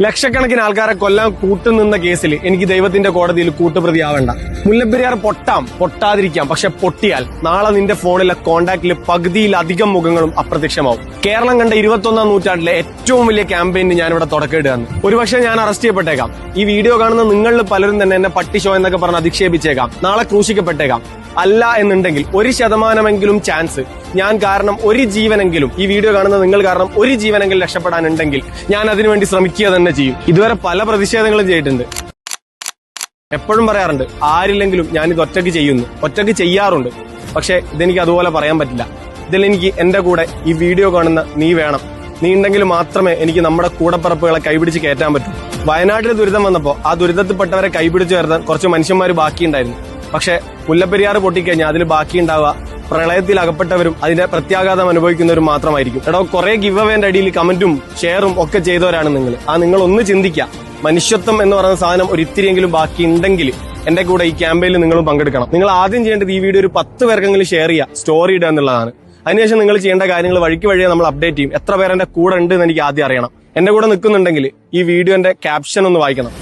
ലക്ഷക്കണക്കിന് ആൾക്കാരെ കൊല്ലാൻ കൂട്ടുനിന്ന കേസിൽ എനിക്ക് ദൈവത്തിന്റെ കോടതിയിൽ കൂട്ടുപ്രതിയാവണ്ട. മുല്ലപ്പെരിയാർ പൊട്ടാം പൊട്ടാതിരിക്കാം പക്ഷെ പൊട്ടിയാൽ നാളെ നിന്റെ ഫോണിലെ കോണ്ടാക്റ്റിൽ പകുതിയിലധികം മുഖങ്ങളും അപ്രത്യക്ഷമാവും. കേരളം കണ്ട ഇരുപത്തൊന്നാം നൂറ്റാണ്ടിലെ ഏറ്റവും വലിയ ക്യാമ്പയിന് ഞാനിവിടെ തുടക്കമിടുകയാണ് ഒരുപക്ഷെ ഞാൻ അറസ്റ്റ് ചെയ്യപ്പെട്ടേക്കാം. ഈ വീഡിയോ കാണുന്ന നിങ്ങളിൽ പലരും തന്നെ എന്നെ പട്ടിഷോ എന്നൊക്കെ പറഞ്ഞ് അധിക്ഷേപിച്ചേക്കാം. നാളെ ക്രൂശിക്കപ്പെട്ടേക്കാം. അല്ല എന്നുണ്ടെങ്കിൽ ഒരു ശതമാനമെങ്കിലും ചാൻസ് ഞാൻ കാരണം ഒരു ജീവനെങ്കിലും ഈ വീഡിയോ കാണുന്ന നിങ്ങൾ കാരണം ഒരു ജീവനെങ്കിലും രക്ഷപ്പെടാനുണ്ടെങ്കിൽ ഞാൻ അതിനുവേണ്ടി ശ്രമിക്കുക തന്നെ ചെയ്യും. ഇതുവരെ പല പ്രതിഷേധങ്ങളും ചെയ്തിട്ടുണ്ട്. എപ്പോഴും പറയാറുണ്ട് ആരില്ലെങ്കിലും ഞാൻ ഇത് ഒറ്റയ്ക്ക് ചെയ്യുന്നു ഒറ്റയ്ക്ക് ചെയ്യാറുണ്ട്. പക്ഷേ ഇതെനിക്ക് അതുപോലെ പറയാൻ പറ്റില്ല. ഇതിൽ എനിക്ക് എന്റെ കൂടെ ഈ വീഡിയോ കാണുന്ന നീ വേണം. നീ ഉണ്ടെങ്കിൽ മാത്രമേ എനിക്ക് നമ്മുടെ കൂടപ്പറപ്പുകളെ കൈപിടിച്ച് കയറ്റാൻ പറ്റൂ. വയനാട്ടിലെ ദുരിതം വന്നപ്പോൾ ആ ദുരിതത്തിൽപ്പെട്ടവരെ കൈപിടിച്ച് ഉയർത്താൻ കുറച്ച് മനുഷ്യന്മാർ ബാക്കിയുണ്ടായിരുന്നു. പക്ഷേ മുല്ലപ്പെരിയാർ പൊട്ടിക്കഴിഞ്ഞാൽ അതിൽ ബാക്കിയുണ്ടാവുക പ്രളയത്തിൽ അകപ്പെട്ടവരും അതിന്റെ പ്രത്യാഘാതം അനുഭവിക്കുന്നവരും മാത്രമായിരിക്കും. എടോ കുറെ ഗിവ് അവേന്റെ അടിയിൽ കമന്റും ഷെയറും ഒക്കെ ചെയ്തവരാണ് നിങ്ങൾ. ആ നിങ്ങൾ ഒന്ന് ചിന്തിക്കുക മനുഷ്യത്വം എന്ന് പറയുന്ന സാധനം ഒരു ഇത്തിരിയെങ്കിലും ബാക്കി എന്റെ കൂടെ ഈ ക്യാമ്പയിനിൽ നിങ്ങളും പങ്കെടുക്കണം. നിങ്ങൾ ആദ്യം ചെയ്യേണ്ടത് ഈ വീഡിയോ ഒരു പത്ത് പേർക്കെങ്കിലും ഷെയർ ചെയ്യുക. സ്റ്റോറി ഇടുക എന്നുള്ളതാണ്. അതിനുശേഷം നിങ്ങൾ ചെയ്യേണ്ട കാര്യങ്ങൾ വഴിക്ക് വഴിയെ നമ്മൾ അപ്ഡേറ്റ് ചെയ്യും. എത്ര എന്റെ കൂടെ ഉണ്ട് എന്ന് എനിക്ക് ആദ്യം അറിയണം. എന്റെ കൂടെ നിൽക്കുന്നുണ്ടെങ്കിൽ ഈ വീഡിയോന്റെ ക്യാപ്ഷൻ ഒന്ന് വായിക്കണം.